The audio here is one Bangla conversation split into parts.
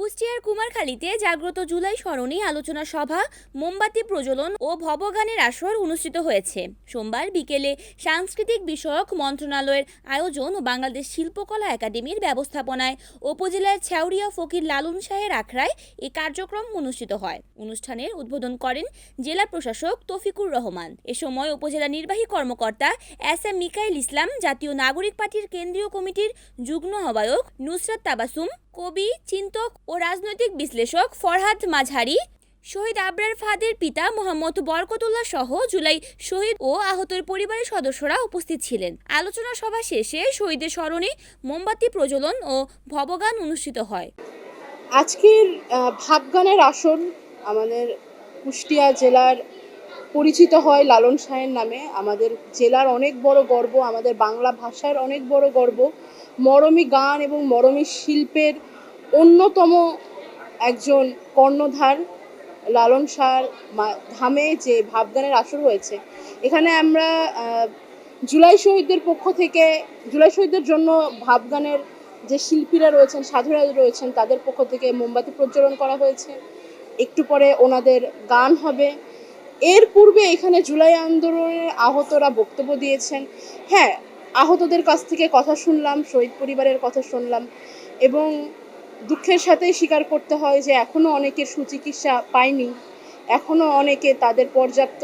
কুষ্টিয়ার কুমারখালীতে জাগ্রত জুলাই স্মরণী আলোচনা সভা, মোমবাতি প্রজ্বলন ও ভবগানের আসর অনুষ্ঠিত হয়েছে। সোমবার বিকেলে সাংস্কৃতিক বিষয়ক মন্ত্রণালয়ের আয়োজন ও বাংলাদেশ শিল্পকলা একাডেমির ব্যবস্থাপনায় উপজেলার ছ্যাউরিয়া ফকির লালন শাহের আখড়ায় এই কার্যক্রম অনুষ্ঠিত হয়। অনুষ্ঠানের উদ্বোধন করেন জেলা প্রশাসক তফিকুর রহমান। এ সময় উপজেলা নির্বাহী কর্মকর্তা এস এম মিকাইল ইসলাম, জাতীয় নাগরিক পার্টির কেন্দ্রীয় কমিটির যুগ্ম আহ্বায়ক নুসরাত তাবাসুম কবি, চিন্তক ও রাজনৈতিক বিশ্লেষক ফরহাদ মাঝহারি, শহীদ আবরার ফাদের পিতা মোহাম্মদ বরকতুল্লাহ সহ জুলাই শহীদ ও আহতের পরিবারের সদস্যরা উপস্থিত ছিলেন। আলোচনা সভা শেষে শহীদের স্মরণে মোমবাতি প্রজ্বলন ও ভবগান অনুষ্ঠিত হয়। আজকের ভাবগানের আসর আমাদের কুষ্টিয়া জেলার পরিচিত হয় লালন শাহের নামে। আমাদের জেলার অনেক বড় গর্ব, আমাদের বাংলা ভাষার অনেক বড় গর্ব। মরমী গান এবং মরমী শিল্পের অন্যতম একজন কর্ণধার লালন মা- ধামে যে ভাবগানের আসর হয়েছে। এখানে আমরা জুলাই শহীদদের পক্ষ থেকে, জুলাই শহীদদের জন্য ভাবগানের যে শিল্পীরা রয়েছেন, সাধুরা রয়েছেন, তাদের পক্ষ থেকে মোমবাতি প্রজ্বলন করা হয়েছে। একটু পরে ওনাদের গান হবে। এর পূর্বে এখানে জুলাই আন্দোলনে আহতরা বক্তব্য দিয়েছেন। হ্যাঁ আহতদের কাছ থেকে কথা শুনলাম, শহীদ পরিবারের কথা শুনলাম এবং দুঃখের সাথে স্বীকার করতে হয় যে এখনও অনেকে সুচিকিৎসা পায়নি এখনও অনেকে তাদের পর্যাপ্ত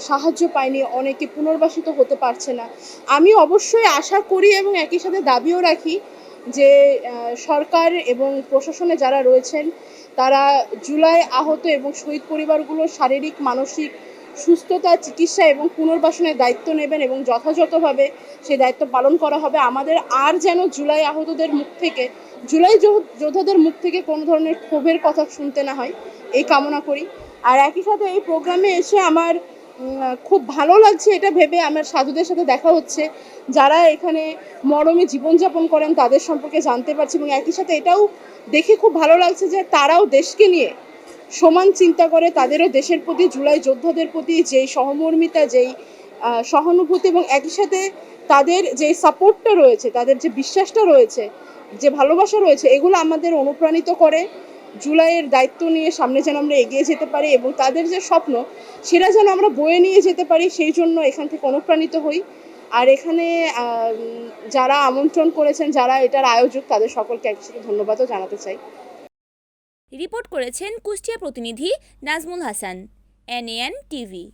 সাহায্য পায়নি, অনেকে পুনর্বাসিত হতে পারছে না। আমি অবশ্যই আশা করি এবং একই সাথে দাবিও রাখি যে সরকার এবং প্রশাসনে যারা রয়েছেন, তারা জুলাই আহত এবং শহীদ পরিবারগুলোর শারীরিক, মানসিক সুস্থতা, চিকিৎসা এবং পুনর্বাসনের দায়িত্ব নেবেন এবং যথাযথভাবে সেই দায়িত্ব পালন করা হবে। আমাদের আর যেন জুলাই আহতদের মুখ থেকে, জুলাই যোদ্ধাদের মুখ থেকে কোনো ধরনের ক্ষোভের কথা শুনতে না হয়। এই কামনা করি। আর একই সাথে এই প্রোগ্রামে এসে আমার খুব ভালো লাগছে এটা ভেবে। আমার সাধুদের সাথে দেখা হচ্ছে। যারা এখানে মরমে জীবনযাপন করেন, তাদের সম্পর্কে জানতে পারছি এবং একই সাথে এটাও দেখে খুব ভালো লাগছে যে তারাও দেশকে নিয়ে সমান চিন্তা করে তাদেরও দেশের প্রতি, জুলাই যোদ্ধাদের প্রতি যেই সহমর্মিতা, যেই সহানুভূতি এবং একই সাথে তাদের যে সাপোর্টটা রয়েছে, তাদের যে বিশ্বাসটা রয়েছে, যে ভালোবাসা রয়েছে, এগুলো আমাদের অনুপ্রাণিত করে। জুলাইয়ের দায়িত্ব নিয়ে সামনে যেন আমরা এগিয়ে যেতে পারি এবং তাদের যে স্বপ্ন, সেটা যেন আমরা বয়ে নিয়ে যেতে পারি, সেই জন্য এখান থেকে অনুপ্রাণিত হই। আর এখানে যারা আমন্ত্রণ করেছেন, যারা এটার আয়োজক, তাদের সকলকে একসাথে ধন্যবাদও জানাতে চাই। রিপোর্ট করেছেন কুষ্টিয়া প্রতিনিধি নাজমুল হাসান এনএএন টিভি